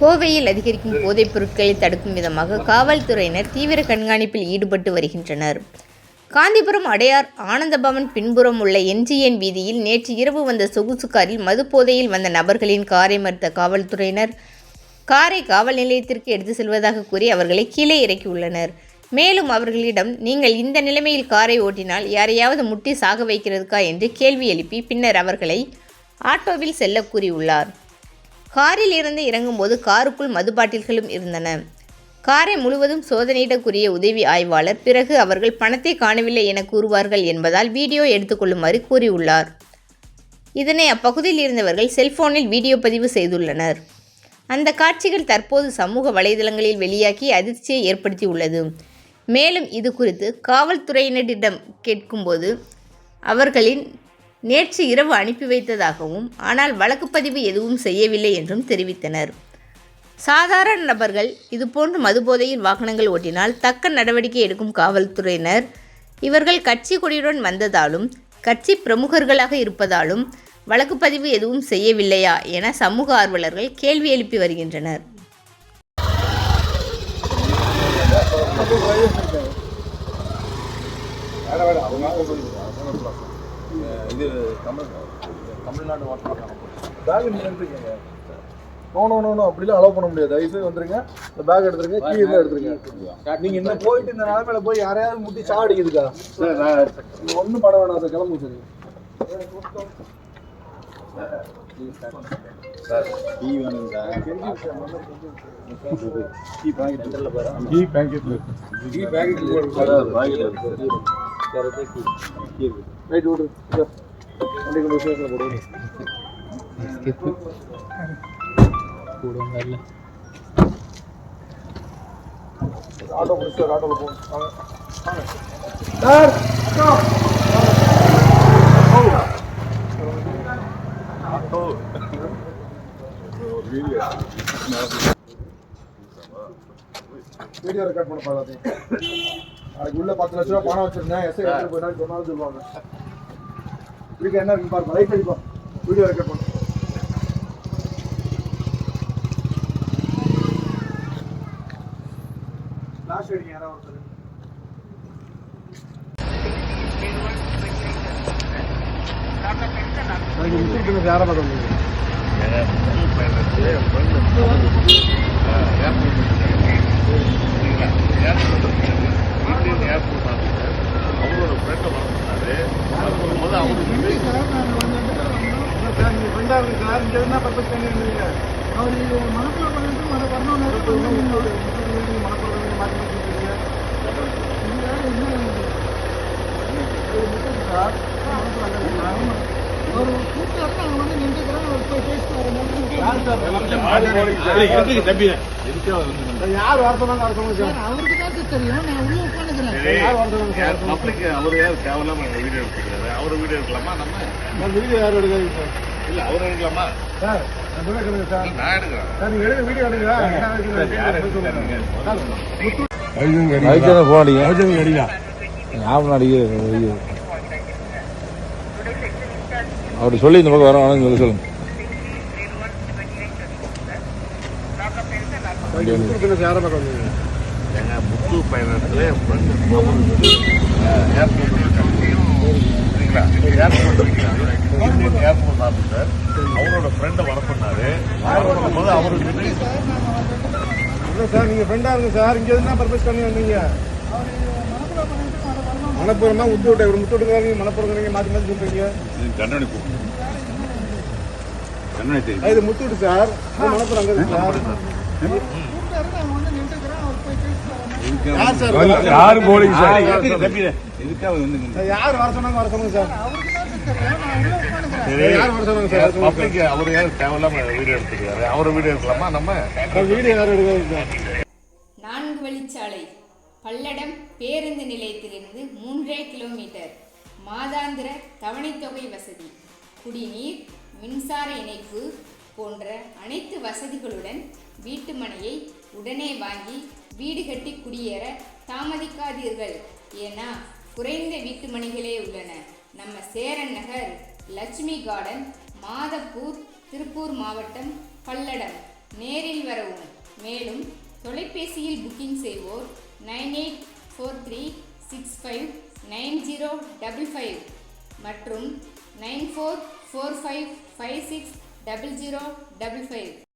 கோவையில் அதிகரிக்கும் போதைப் பொருட்களை தடுக்கும் விதமாக காவல்துறையினர் தீவிர கண்காணிப்பில் ஈடுபட்டு வருகின்றனர். காந்திபுரம் அடையார் ஆனந்தபவன் பின்புறம் உள்ள என்ஜிஎன் வீதியில் நேற்று இரவு வந்த சொகுசு காரில் மது போதையில் வந்த நபர்களின் காரை மறுத்த காவல்துறையினர் காரை காவல் நிலையத்திற்கு எடுத்து செல்வதாக கூறி அவர்களை கீழே இறக்கியுள்ளனர். மேலும் அவர்களிடம் நீங்கள் இந்த நிலைமையில் காரை ஓட்டினால் யாரையாவது முட்டி சாக வைக்கிறதுக்கா? என்று கேள்வி எழுப்பி பின்னர் அவர்களை ஆட்டோவில் செல்ல கூறியுள்ளார் காரில் இருந்து இறங்கும்போது காருக்குள் மது பாட்டில்களும் இருந்தன. காரை முழுவதும் சோதனையிடக்கூடிய உதவி ஆய்வாளர் பிறகு அவர்கள் பணத்தை காணவில்லை என கூறுவார்கள் என்பதால் வீடியோ எடுத்துக்கொள்ளுமாறு கூறியுள்ளார். இதனை அப்பகுதியில் இருந்தவர்கள் செல்போனில் வீடியோ பதிவு செய்துள்ளனர். அந்த காட்சிகள் தற்போது சமூக வலைதளங்களில் வெளியாகி அதிர்ச்சியை ஏற்படுத்தியுள்ளது. மேலும் இது குறித்து காவல்துறையினரிடம் கேட்கும்போது அவர்களின் நேற்று இரவு அனுப்பி வைத்ததாகவும் ஆனால் வழக்குப்பதிவு எதுவும் செய்யவில்லை என்றும் தெரிவித்தனர் சாதாரண நபர்கள் இதுபோன்று மதுபோதையில் வாகனங்கள் ஓட்டினால் தக்க நடவடிக்கை எடுக்கும் காவல்துறையினர் இவர்கள் கட்சி கொடியுடன் வந்ததாலும் கட்சி பிரமுகர்களாக இருப்பதாலும் வழக்குப்பதிவு எதுவும் செய்யவில்லையா என சமூக ஆர்வலர்கள் கேள்வி எழுப்பி வருகின்றனர் இது தமிழ் தமிழ்நாடு வாட்டர் பேக் நீங்க எடுத்துக்கங்க நோ நோ நோ நோ அப்படிலாம் அலோவ் பண்ண முடியாது. தயவுசெய்து வந்துருங்க. இந்த பேக் எடுத்துருங்க. கீ இருந்தா எடுத்துருங்க. நீங்க இந்த போயிட்டு இந்த நிலைமையில போய் யாரையாவது முட்டி சாவடிக்குதுக்கா நீங்க ஒண்ணும் பண்ண வேணாம் சார் கிளம்பு சார். சார் டீ வேணும் சார் டீ பாக்கெட் கீ பேக்கெட்ல கீ பேக்கெட்ல ரைட் விடு வண்டி கொண்டு போடுவோம் ஆட்டோ பிடிச்சி ஆட்டோவில் போகும் வீடியோ ரெக்கார்ட் பண்ண பாருங்க அதுக்கு உள்ள பத்து லட்ச ரூபா பணம் வச்சிருந்தேன். எஸ்ஐ எடுத்து போயிட்டான்னு சொன்னாலும் சொல்லுவாங்க. இதுக்கு என்ன இருக்கு பாருங்க. லைட் அடிப்போம். வீடியோ ரெக்கார்ட் பண்ண லாஸ்ட் அடிங்க யாராவது ஒருத்தர். யாரை பார்க்க முடியும் அவரோட ஃப்ரெண்டை வளர்த்துனாரு வரும்போது அவருக்கு ஃப்ரெண்டா இருக்கு சார் இங்க என்ன பர்பஸ் பண்ணிருந்தீங்க அவர் இது மனசுல பண்ணிட்டு மன வரணும் மனப்புறம் மாற்றி சார் ஒரு கூப்பிட்டு அவங்க வந்து நின்றுக்கிறேன் அவர் போய் பேசிட்டு யார் வர சொன்னாங்க வர சொன்னாங்க சார் அவருக்கு தான் தெரியும். நான் உள்ள உட்காந்துக்கிறேன் அவர் யார் தேவையில்லாம வீடியோ எடுத்துக்கிறாரு? அவர் வீடியோ எடுக்கலாமா? நம்ம? வீடியோ யார் எடுக்காது சார்? இல்ல அவர் எடுக்கலாமா? சார் நான் சார். நான் எடுக்கிறேன். சார் நீங்க எடுக்க வீடியோ எடுங்க என்ன இருக்குன்னு அதுக்கு போனீங்க அடிக்கலாம் ஞாபகம் அடிக்க அப்படி சொல்லி இந்த பக்கம் வரோம் சொல்லி சொல்லுங்க. முத்து பயணத்துல ஏர்போர்ட் சரிங்களா? ஏர்போர்ட் ஆஃபீஸர் அவரோட ஃப்ரெண்டை வர பண்ணாரு வர பண்ணும்போது அவருக்கு இல்லை சார் நீங்கள் ஃப்ரெண்டாக இருங்க சார். இங்கே என்ன பர்பஸ் பண்ணி வந்தீங்க? மணப்புறமா உத்து விட்ட ஒரு முத்து விட்டுங்க மணப்புறம் நீங்கள் மாற்றி மாற்றி சொல்கிறீங்க கண்ணனி கண்ணனி தெரியும் இது முத்து விட்டு சார். மணப்புறம் அங்கே இருக்கு சார். யார் சார்? சார்? வந்து சார், யார் வர சொன்னாங்க? வர சொன்னாங்க சார். பப்ளிக் அவர் தேவையில்லாம வீடியோ எடுத்துக்கிறாரு அவர் வீடியோ எடுக்கலாமா? நம்ம வீடியோ நான்கு வழிச்சாலை. பல்லடம் பேருந்து நிலையத்திலிருந்து மூன்றே கிலோமீட்டர். மாதாந்திர தவணைத்தொகை வசதி. குடிநீர் மின்சார இணைப்பு போன்ற அனைத்து வசதிகளுடன் வீட்டு மனையை உடனே வாங்கி வீடு கட்டி குடியேற தாமதிக்காதீர்கள். ஏன்னா குறைந்த வீட்டு மனைகளே உள்ளன. நம்ம சேரன் நகர் லட்சுமி கார்டன் மாதப்பூர் திருப்பூர் மாவட்டம் பல்லடம். நேரில் வரவும். மேலும் தொலைபேசியில் புக்கிங் செய்வோர் nine eight four three six five nine zero double five மற்றும் nine four four five five six double zero double five.